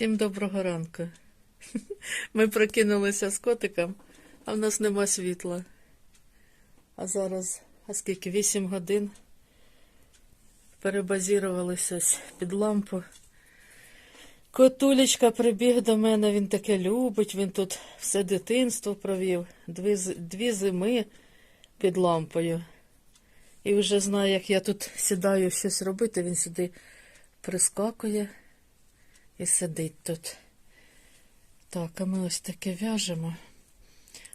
Всім доброго ранку. Ми прокинулися з котиком, а в нас нема світла. А зараз, а скільки? 8 годин. Перебазірувалися під лампу. Котулечка прибіг до мене, він таке любить, він тут все дитинство провів, дві, дві зими під лампою. І вже знає, як я тут сідаю щось робити, він сюди прискакує і сидить тут. Так, а ми ось таке в'яжемо.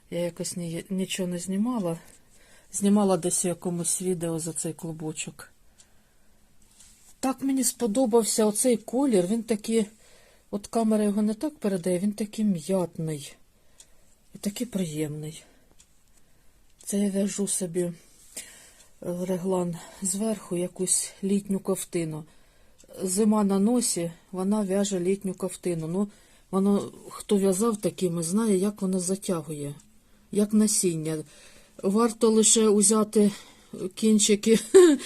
Я якось ні, нічого не знімала. Знімала десь у якомусь відео за цей клубочок. Так мені сподобався оцей колір. Він такий, от камера його не так передає, він такий м'ятний і такий приємний. Це я в'яжу собі е, реглан зверху якусь літню ковтину. Зима на носі, вона в'яже літню ковтину. Ну, воно, хто в'язав такими, знає, як воно затягує, як насіння. Варто лише узяти кінчики,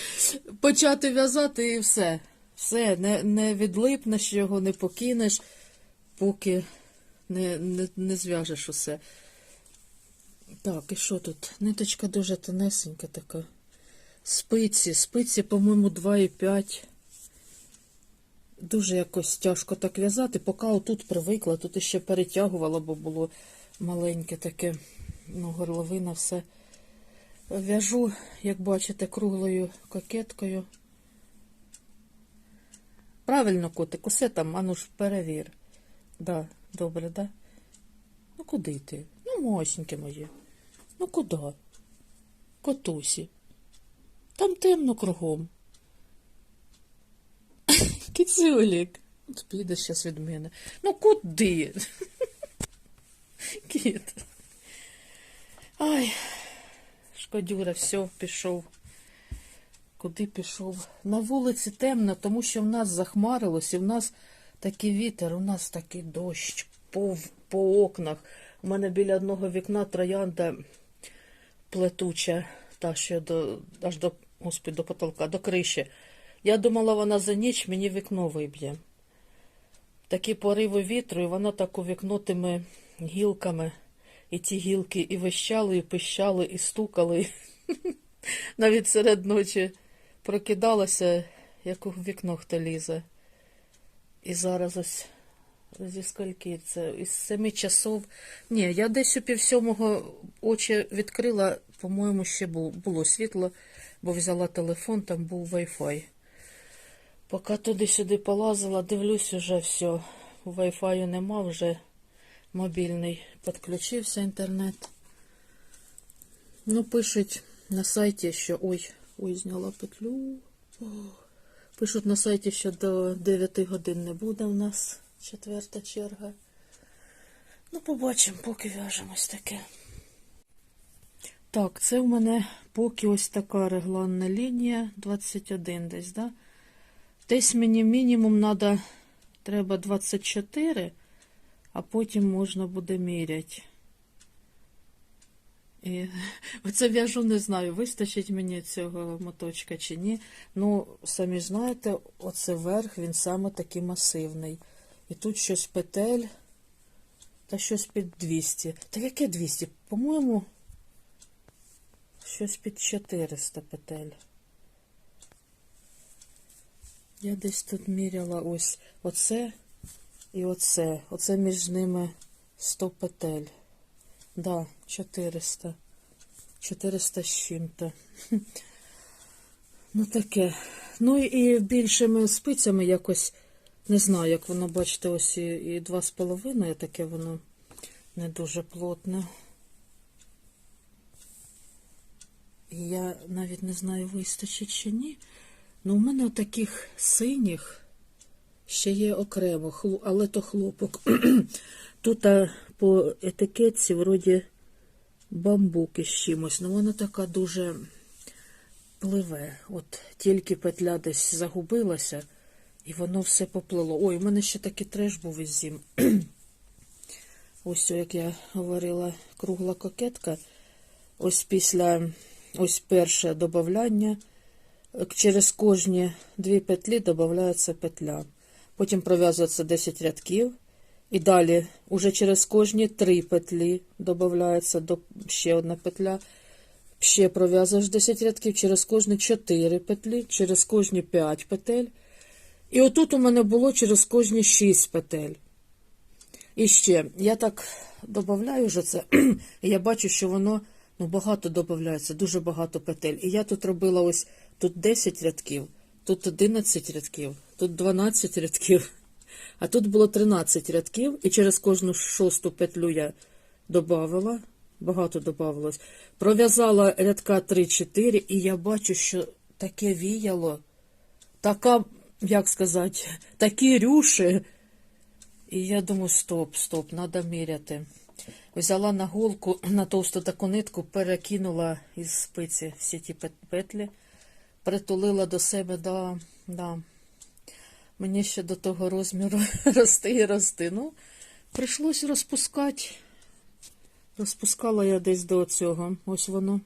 почати в'язати і все. Все, не, не відлипнеш його, не покинеш, поки не, не, не зв'яжеш усе. Так, і що тут? Ниточка дуже тонесенька така. Спиці, спиці, по-моєму, 2,5. Дуже якось тяжко так в'язати, поки отут привикла, тут іще перетягувала, бо було маленьке таке, ну, горловина, все. В'яжу, як бачите, круглою кокеткою. Правильно, котик, усе там, ану ж перевір. Да, добре, да? Ну куди ти? Ну, мосіньке моє. Ну куди? Котусі. Там темно кругом. Кіцюлік. От піде зараз від мене. Ну куди? Кіт. Ай, шкодюра, все, пішов. Куди пішов? На вулиці темно, тому що в нас захмарилось, і в нас такий вітер, у нас такий дощ по, по окнах. У мене біля одного вікна троянда плетуча, та що до, аж до, господи, до потолка, до криші. Я думала, вона за ніч мені вікно виб'є. Такі пориви вітру, і вона так у вікно тими гілками. І ті гілки і вищали, і пищали, і стукали. Навіть серед ночі прокидалася, як у вікно хто лізе. І зараз ось зі скільки це? Із семи часов. Ні, я десь у пів сьомого очі відкрила, по-моєму, ще було, світло, бо взяла телефон, там був Wi-Fi. Поки туди-сюди полазила, дивлюсь уже все. Wi-Fi нема, вже мобільний підключився інтернет. Ну, пишуть на сайті, що ой, ой, зняла петлю. Пишуть на сайті, що до 9 годин не буде у нас четверта черга. Ну, побачимо, поки в'яжемось таке. Так, це в мене поки ось така регланна лінія 21 десь, да? Десь мені мінімум надо, треба 24, а потім можна буде міряти. І оце в'яжу, не знаю, вистачить мені цього моточка чи ні. Ну, самі знаєте, оце верх, він саме такий масивний. І тут щось петель, та щось під 200. Та яке 200? По-моєму, щось під 400 петель. Я десь тут міряла ось оце і оце. Оце між ними 100 петель. Да, 400. 400 з чим-то. Ну таке. Ну і більшими спицями якось, не знаю, як воно, бачите, ось і, і 2,5, таке воно не дуже плотне. І я навіть не знаю, вистачить чи ні. Ну, у мене таких синіх ще є окремо, але то хлопок. Тут а, по етикетці вроді бамбук із чимось. Ну вона така дуже пливе. От тільки петля десь загубилася, і воно все поплило. Ой, у мене ще такий треш був із зим. Ось, як я говорила, кругла кокетка. Ось після ось перше додавання. Через кожні дві петлі додається петля. потім пров'язується 10 рядків. І далі уже через кожні 3 петлі додається до ще одна петля. Ще пров'язуєш 10 рядків, через кожні 4 петлі, через кожні 5 петель. І отут у мене було через кожні 6 петель. І ще, я так додаю вже це, і я бачу, що воно ну, багато додається, дуже багато петель. І я тут робила ось тут 10 рядків, тут 11 рядків, тут 12 рядків, а тут було 13 рядків, і через кожну шосту петлю я додавала, багато додавалось. Пров'язала рядка 3-4, і я бачу, що таке віяло, така, як сказати, такі рюші. І я думаю, стоп, стоп, треба міряти. Взяла на голку на товсту таку нитку, перекинула із спиці всі ті пет- петлі, притулила до себе, да, да. Мені ще до того розміру рости і рости. Ну, прийшлось розпускати. Розпускала я десь до цього. Ось воно.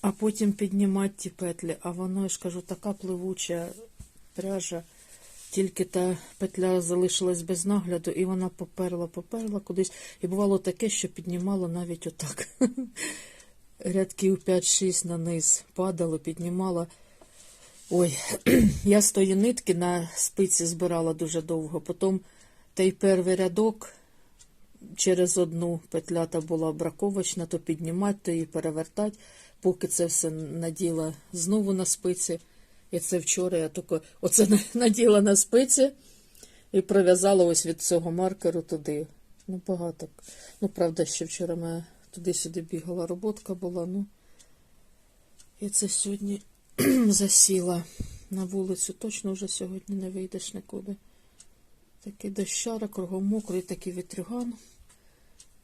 А потім піднімати ті петлі. А воно, я ж кажу, така пливуча пряжа. Тільки та петля залишилась без нагляду, і вона поперла, поперла кудись. І бувало таке, що піднімала навіть отак. Рядків 5-6 на низ падало, піднімала. Ой, я з тої нитки на спиці збирала дуже довго. Потім той перший рядок через одну петлята була браковочна, то піднімати, то її перевертати, поки це все наділа знову на спиці. І це вчора я тільки оце наділа на спиці і пров'язала ось від цього маркеру туди. Ну, багато. Ну, правда, ще вчора мене туди-сюди бігала, роботка була, ну. І це сьогодні засіла на вулицю. Точно вже сьогодні не вийдеш нікуди. Такий дощара, кругом мокрий, такий вітрюган.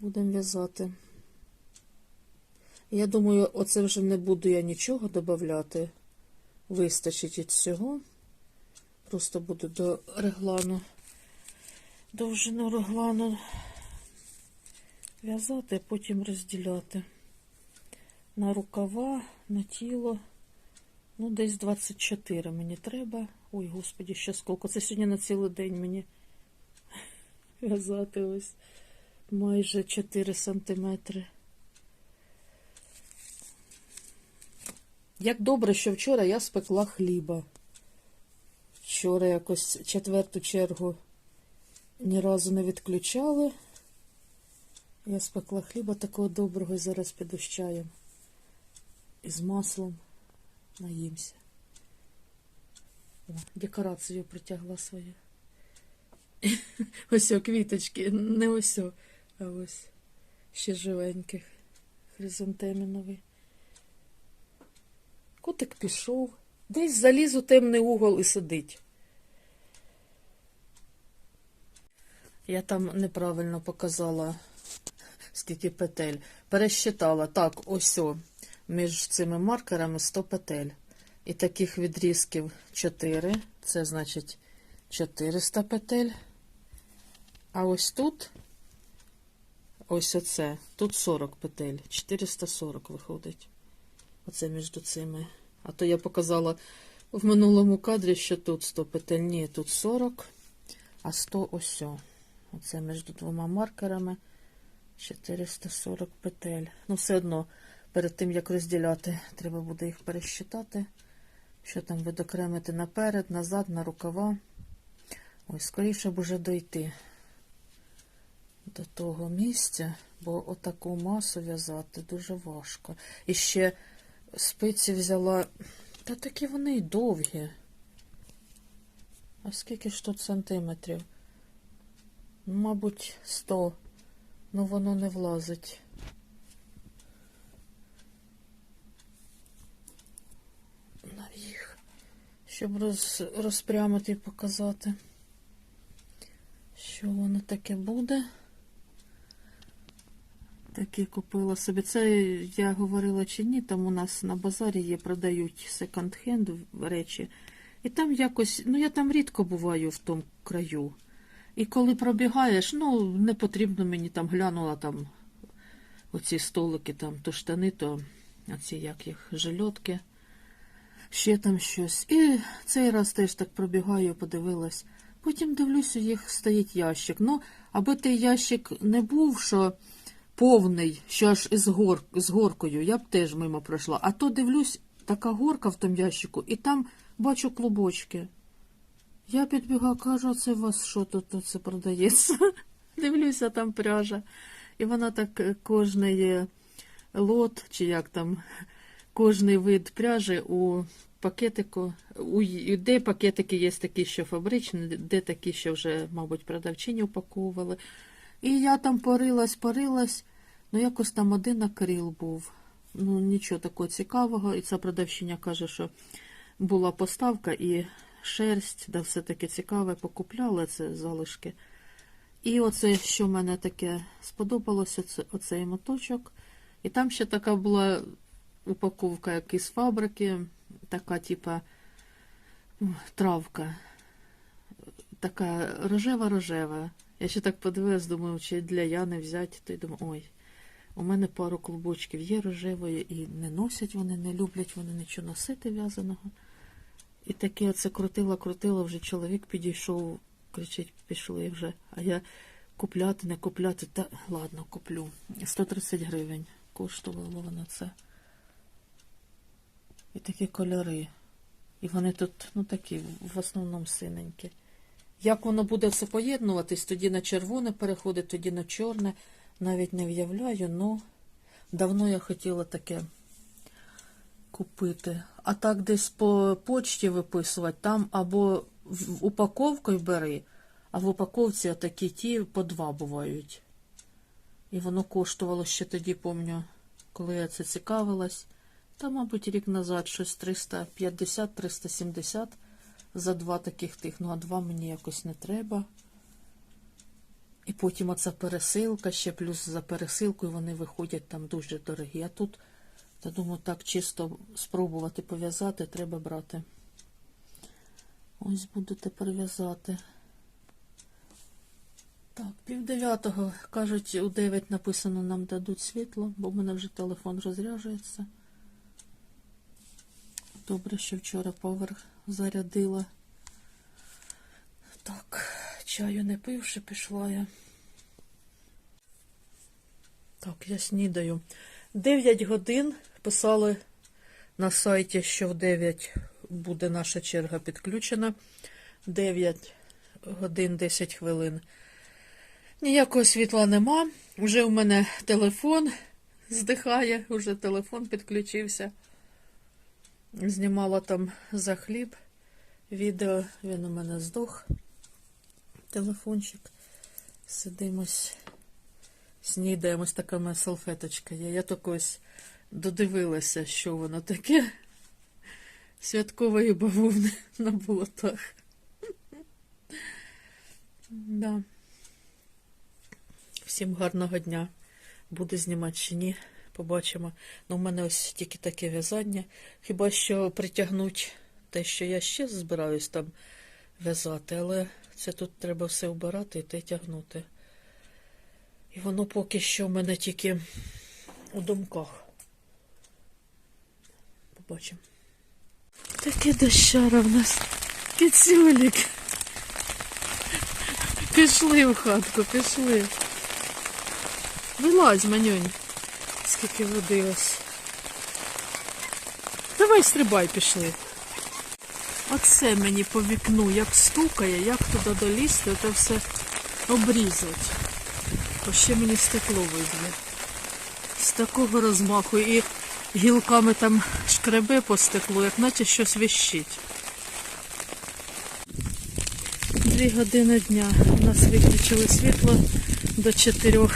Будемо в'язати. Я думаю, оце вже не буду я нічого додавати. Вистачить від всього. Просто буду до реглану, довжину реглану в'язати, а потім розділяти. На рукава, на тіло. Ну, десь 24 мені треба. Ой, господі, ще скільки. Це сьогодні на цілий день мені в'язати ось майже 4 сантиметри. Як добре, що вчора я спекла хліба. Вчора якось четверту чергу ні разу не відключали. Я спекла хліба такого доброго і зараз піду з чаєм. І з маслом наїмся. О, декорацію притягла свою. Ось о, квіточки, не ось, о, а ось ще живеньких. Хризантеміновий. Котик пішов, десь заліз у темний угол і сидить. Я там неправильно показала, скільки петель. Пересчитала. Так, ось між цими маркерами 100 петель. І таких відрізків 4. Це значить 400 петель. А ось тут, ось оце, тут 40 петель. 440 виходить. Оце між цими. А то я показала в минулому кадрі, що тут 100 петель. Ні, тут 40, а 100 ось. Оце між двома маркерами 440 петель. Ну, все одно, перед тим, як розділяти, треба буде їх пересчитати. Що там видокремити наперед, назад, на рукава. Ой, скоріше б уже дойти до того місця, бо отаку масу в'язати дуже важко. І ще спиці взяла. Та такі вони й довгі. А скільки ж тут сантиметрів? Мабуть, 100. Ну воно не влазить. На їх, щоб роз, розпрямити і показати, що воно таке буде. Такі купила собі. Це я говорила чи ні, там у нас на базарі є, продають секонд-хенд речі. І там якось, ну я там рідко буваю в тому краю. І коли пробігаєш, ну не потрібно мені там глянула там оці столики, там то штани, то оці як їх, жильотки. ще там щось. І цей раз теж так пробігаю, подивилась. Потім дивлюся, їх стоїть ящик. Ну, аби той ящик не був, що повний, що аж із, гор, з горкою, я б теж мимо пройшла. А то дивлюсь, така горка в тому ящику, і там бачу клубочки. Я підбігаю, кажу, це у вас що тут, це продається? Дивлюся, там пряжа. І вона так е, кожний лот, чи як там, кожний вид пряжі у пакетику. У, де пакетики є такі, що фабричні, де такі, що вже, мабуть, продавчині упаковували. І я там порилась, порилась, ну якось там один акрил був. Ну, нічого такого цікавого. І ця продавчиня каже, що була поставка і шерсть, да все таке цікаве, покупляла це залишки. І оце, що мене таке сподобалося, це оцей моточок. І там ще така була упаковка як із фабрики, така, типа, травка. Така рожева-рожева. Я ще так подивилась, думаю, чи для Яни взяти, то й думаю, ой, у мене пару клубочків є рожевої, і не носять вони, не люблять вони нічого носити в'язаного. І таке оце крутила, крутила, вже чоловік підійшов, кричить, пішли вже. А я купляти, не купляти, та ладно, куплю. 130 гривень коштувало воно це. І такі кольори. І вони тут, ну такі, в основному синенькі. Як воно буде все поєднуватись, тоді на червоне переходить, тоді на чорне. Навіть не в'являю, ну давно я хотіла таке купити. А так десь по почті виписувати, там або в упаковкою бери, а в упаковці такі ті по два бувають. І воно коштувало ще тоді, помню, коли я це цікавилась. Та, мабуть, рік назад щось 350-370 за два таких тих. Ну, а два мені якось не треба. І потім оця пересилка, ще плюс за пересилкою вони виходять там дуже дорогі. А тут, та думаю, так чисто спробувати пов'язати, треба брати. Ось буду тепер в'язати. Так, пів дев'ятого, кажуть, у дев'ять написано, нам дадуть світло, бо в мене вже телефон розряджується. Добре, що вчора поверх зарядила. Так, чаю не пивши, пішла я. Так, я снідаю. 9 годин писали на сайті, що в 9 буде наша черга підключена. 9 годин 10 хвилин. Ніякого світла нема. Уже у мене телефон здихає, уже телефон підключився. Знімала там за хліб відео, він у мене здох. Телефончик. Сидимось, снідаємо, ось така моя салфеточка є. Я так ось додивилася, що воно таке. Святкової бавовни на болотах. Да. Всім гарного дня. Буду знімати чи ні. Побачимо. Ну, у мене ось тільки таке в'язання. Хіба що притягнуть те, що я ще збираюсь там в'язати, але це тут треба все обирати і те тягнути. І воно поки що в мене тільки у думках. Побачимо. Таке дощара в нас. Кицюлік. Пішли в хатку, пішли. Вилазь, манюнь. Скільки води ось. Давай стрибай, пішли. Оце мені по вікну, як стукає, як туди долізти, це все обрізати. Ще мені стекло виб'є. З такого розмаху і гілками там шкребе по стеклу, як наче щось вищить. Дві години дня. У нас виключили світло до чотирьох.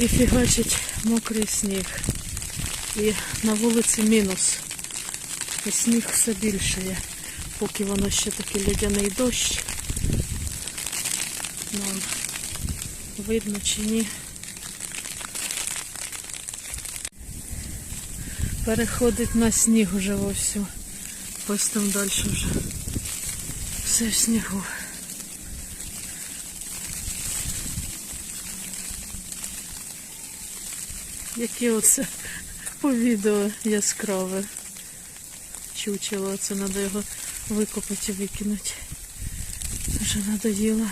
І фігачить мокрий сніг. І на вулиці мінус. І сніг все більшає, поки воно ще такий лядяний дощ. Ну, видно чи ні. Переходить на сніг уже вовсю. Ось там далі вже. Все в снігу. Яке оце по відео яскраве. чучело. Це треба його викопати і викинути. Вже надоїло.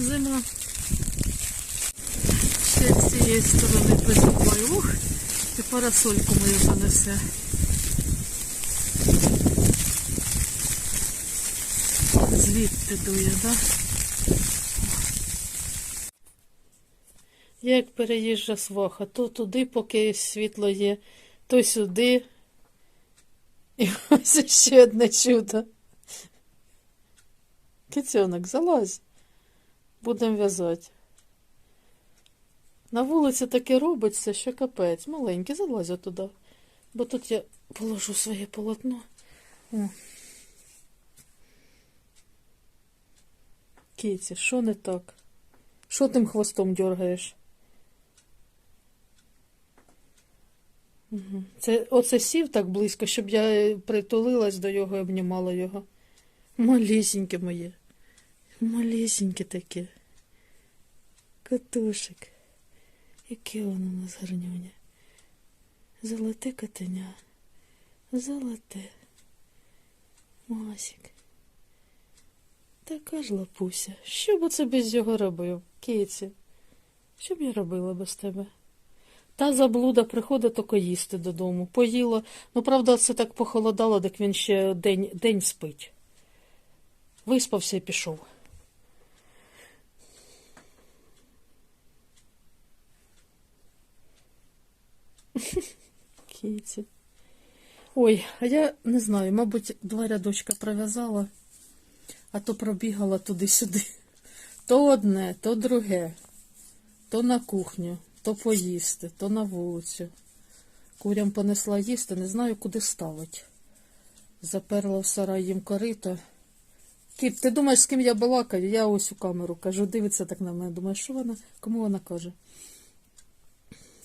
Зима. Ще з цієї сторони присипаю. Ух, і парасольку мою занесе. Звідти дує, так? Як переїжджа сваха, то туди, поки світло є, то сюди. І ось ще одне чудо. Кицьонок, залазь. Будемо в'язати. На вулиці таке робиться, що капець. Маленький, залазь туди. Бо тут я положу своє полотно. О. Кіці, що не так? Що тим хвостом дергаєш? Угу. Це оце сів так близько, щоб я притулилась до його і обнімала його. Малісіньке моє. Малісіньке таке. Котушик. Яке воно у нас гарнюня. Золоте котеня. Золоте. Масік. Така ж лапуся. Що б оце без його робив, киці? Що б я робила без тебе? Та заблуда приходить тільки їсти додому. Поїла. Ну, правда, це так похолодало, так він ще день, день спить. Виспався і пішов. Кіті. Ой, а я не знаю, мабуть, два рядочка пров'язала, а то пробігала туди-сюди. То одне, то друге, то на кухню, то поїсти, то на вулицю. Курям понесла їсти, не знаю, куди ставить. Заперла в сарай їм корито. Кіт, ти думаєш, з ким я балакаю? Я ось у камеру кажу, дивиться так на мене. Думаю, що вона, кому вона каже?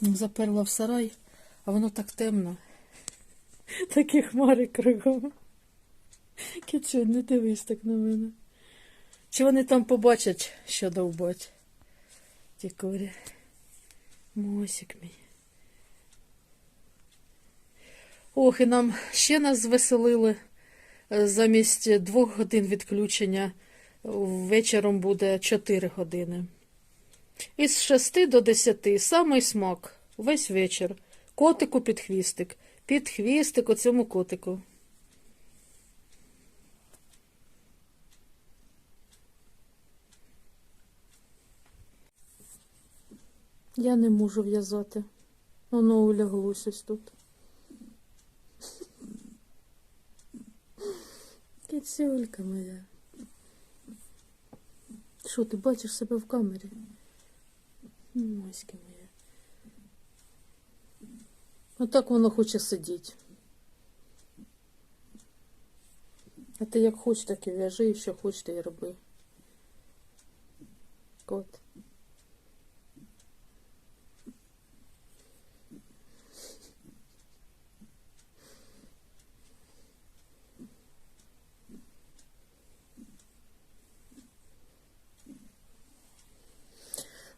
Заперла в сарай, а воно так темно. Такі хмари кругом. Кічу, не дивись так на мене. Чи вони там побачать, що довбать? Ті курі. Мосик мій. Ох, і нам ще нас звеселили. Е, Замість двох годин відключення вечором буде 4 години. Із 6 до 10 самий смак. Весь вечір. Котику під хвістик. Під хвістик оцьому котику. Я не можу в'язати. Воно уляглося тут. Кіцюлька моя. Що, ти бачиш себе в камері? Моська моя. Отак воно хоче сидіти. А ти як хочеш, так і в'яжи, і що хочеш, і роби. Кот.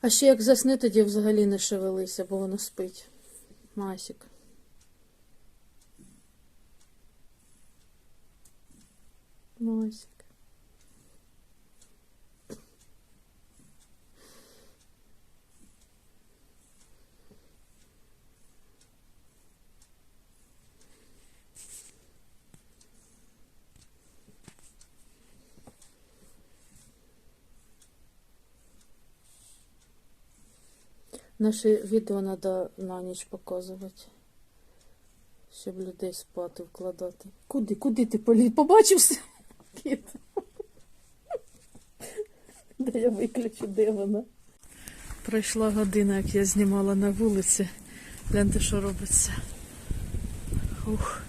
А ще як засне, тоді взагалі не шевелися, бо воно спить. Масік. Масік. Наші відео треба на ніч показувати, щоб людей спати вкладати. Куди, куди ти поліз? Побачився? Кіт. Де я виключу, де вона? Пройшла година, як я знімала на вулиці. Гляньте, що робиться. Ух.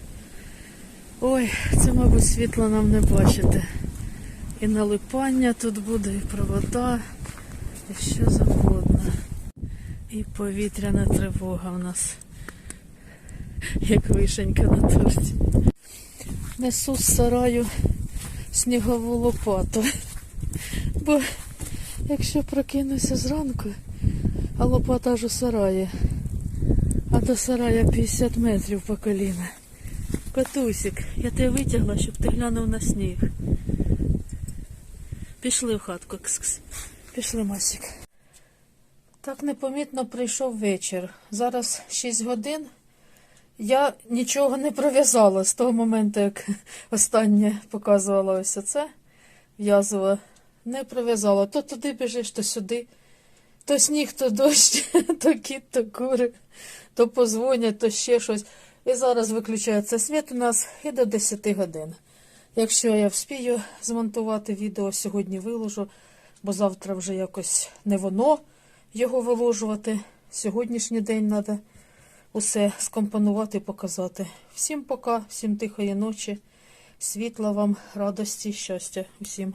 Ой, це, мабуть, світла нам не бачите. І налипання тут буде, і провода, і що завгодно. І повітряна тривога у нас, як вишенька на торті. Несу з сараю снігову лопату. Бо якщо прокинуся зранку, А лопата ж у сараї. А до сарая 50 метрів по коліна. Котусик, я тебе витягла, щоб ти глянув на сніг. Пішли в хатку. Кс-кс. Пішли, Масік. Так непомітно прийшов вечір. Зараз 6 годин. Я нічого не пров'язала з того моменту, як останнє показувала ось це. В'язувала. Не пров'язала. То туди біжиш, то сюди. То сніг, то дощ, то кіт, то кури, то позвонять, то ще щось. І зараз виключається світ у нас і до 10 годин. Якщо я вспію змонтувати відео, сьогодні виложу, бо завтра вже якось не воно його виложувати. Сьогоднішній день треба усе скомпонувати і показати. Всім пока, всім тихої ночі, світла вам, радості, щастя, усім.